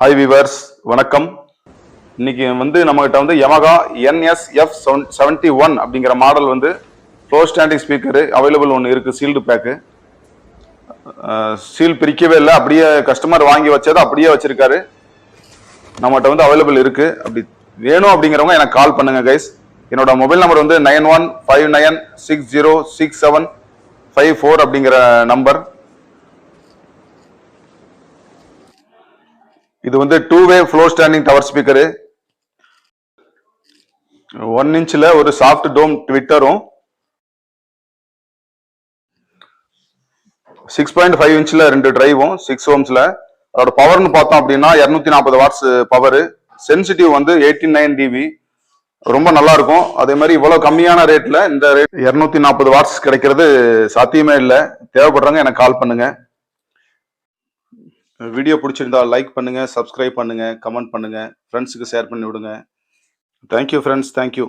Hi viewers வணக்கம். இன்னைக்கு வந்து நம்மகிட்ட வந்து யமகா என்எஸ்எஃப் செவன்டி ஒன் அப்படிங்கிற மாடல் வந்து ஃப்ளோ ஸ்டாண்டிங் ஸ்பீக்கரு அவைலபிள் ஒன்று இருக்குது சீல்டு பேக்கு சீல் பிரிக்கவே இல்லை. அப்படியே கஸ்டமர் வாங்கி வச்சதை அப்படியே வச்சிருக்காரு. நம்மகிட்ட வந்து அவைலபிள் இருக்குது அப்படி வேணும் அப்படிங்கிறவங்க எனக்கு கால் பண்ணுங்கள் கைஸ் என்னோட மொபைல் நம்பர் வந்து nine one five nine six zero six seven five four அப்படிங்கிற நம்பர் இது வந்து two way floor standing tower speaker one இன்ச்சில் ஒரு சாஃப்ட் டோம் ட்விட்டரும் சிக்ஸ் பாயிண்ட் ஃபைவ் இன்ச்சில் ரெண்டு டிரைவும் சிக்ஸ் ஹோம்ஸில் அதோட பவர்னு பார்த்தோம் அப்படின்னா இரநூத்தி நாற்பது வாட்ஸ் பவர் சென்சிட்டிவ் வந்து எயிட்டி நைன் டிபி ரொம்ப நல்லா இருக்கும். அதே மாதிரி இவ்வளவு கம்மியான ரேட்ல இந்த ரேட் இரநூத்தி நாற்பது வாட்ஸ் கிடைக்கிறது சாத்தியமே இல்லை. தேவைப்படுறவங்க எனக்கு கால் பண்ணுங்க. வீடியோ பிடிச்சிருந்தா லைக் பண்ணுங்கள் சப்ஸ்கிரைப் பண்ணுங்கள் கமெண்ட் பண்ணுங்க ஃப்ரெண்ட்ஸுக்கு ஷேர் பண்ணி விடுங்க. Thank you friends thank you